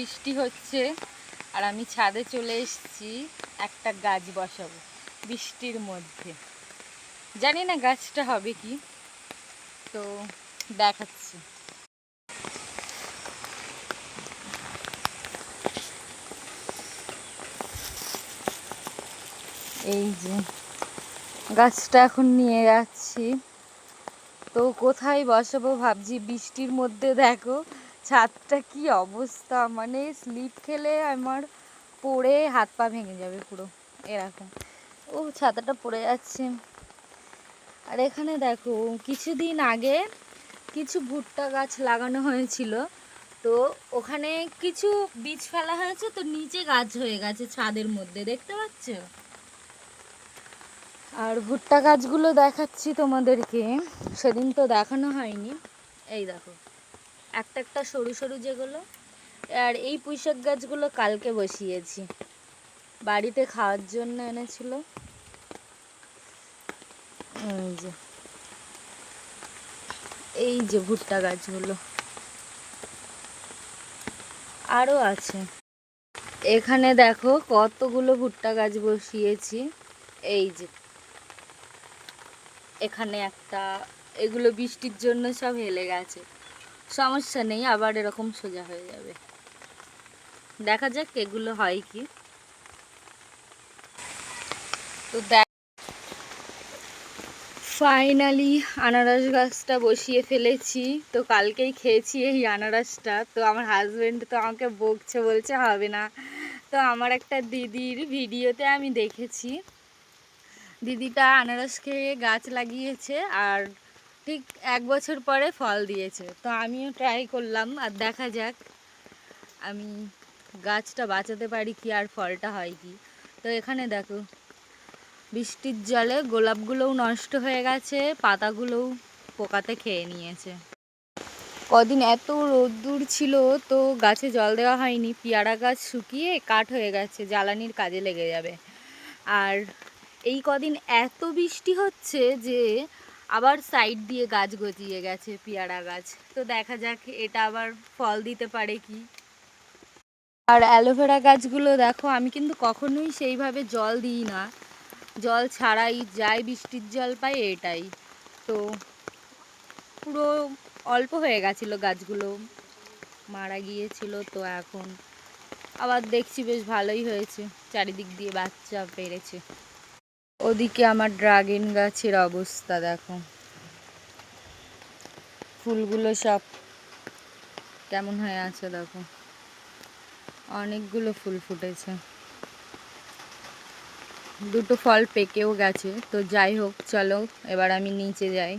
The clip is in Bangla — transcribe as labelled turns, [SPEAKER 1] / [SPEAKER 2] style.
[SPEAKER 1] বৃষ্টি হচ্ছে আর আমি ছাদে চলে এসেছি একটা গাছ বসাবো বৃষ্টির মধ্যে। জানি না গাছটা হবে কি, তো দেখাচ্ছি। এই যে গাছটা এখন নিয়ে যাচ্ছি। তো কোথায় বসাবো ভাবছি, বৃষ্টির মধ্যে দেখো। ছাদটা কি অবস্থা? মানে স্লিপ খেলে আমার পড়ে হাত পা ভেঙে যাবে পুরো, এরকম। ও, ছাতাটা পড়ে যাচ্ছে। আর এখানে দেখো, কিছুদিন আগে কিছু ভুট্টা গাছ লাগানো হয়েছিল। তো ওখানে কিছু বীজ ফেলা হয়েছে, তো নিচে গাছ হয়ে গেছে ছাদের মধ্যে, দেখতে পাচ্ছ? আর ভুট্টা গাছগুলো দেখাচ্ছি তোমাদেরকে। সেদিন তো দেখানো হয়নি। এই দেখো। একটা একটা সরু সরু যেগুলো। আর এই পুঁইশাক গাছগুলো কালকে বসিয়েছি। বাড়িতে খাওয়ার জন্য এনেছিল। এই যে। এই যে ভুট্টা গাছগুলো। আরও আছে। এখানে দেখো কতগুলো ভুট্টা গাছ বসিয়েছি। এই যে। এখানে একটা, এগুলো বৃষ্টির জন্য সব হেলে গেছে। সমস্যা নেই, আবার এরকম সোজা হয়ে যাবে। দেখা যাক এগুলো হয় কি। তো দেখ ফাইনালি আনারস গাছটা বসিয়ে ফেলেছি। তো কালকেই খেয়েছি এই আনারসটা। তো আমার হাজবেন্ড তো আমাকে বকছে, বলছে হবে না। তো আমার একটা দিদির ভিডিওতে আমি দেখেছি। দিদিটা আনারস খেয়ে গাছ লাগিয়েছে আর ঠিক এক বছর পরে ফল দিয়েছে। তো আমিও ট্রাই করলাম, আর দেখা যাক আমি গাছটা বাঁচাতে পারি কি আর ফলটা হয় কি। তো এখানে দেখো, বৃষ্টির জলে গোলাপগুলোও নষ্ট হয়ে গেছে, পাতাগুলোও পোকাতে খেয়ে নিয়েছে। কদিন এত রোদ্দুর ছিল, তো গাছে জল দেওয়া হয়নি। পেয়ারা গাছ শুকিয়ে কাঠ হয়ে গেছে, জ্বালানির কাজে লেগে যাবে। আর এই কদিন এত বৃষ্টি হচ্ছে যে আবার সাইড দিয়ে গাছ গজিয়ে গেছে, পেয়ারা গাছ। তো দেখা যাক এটা আবার ফল দিতে পারে কি। আর অ্যালোভেরা গাছগুলো দেখো, আমি কিন্তু কখনোই সেইভাবে জল দিই না। জল ছাড়াই, যাই বৃষ্টির জল পাই এটাই। তো পুরো অল্প হয়ে গেছিল গাছগুলো। মারা গিয়েছিল তো এখন। আবার দেখছি বেশ ভালোই হয়েছে, চারিদিক দিয়ে বাচ্চা পেরেছে। ওদিকে আমার ড্রাগন গাছের অবস্থা, দেখো। ফুলগুলো সব কেমন হয়ে আছে, দেখো। অনেকগুলো ফুল ফুটেছে। দুটো ফল পেকেও গেছে। তো যাই হোক, চলো, এবার আমি নিচে যাই।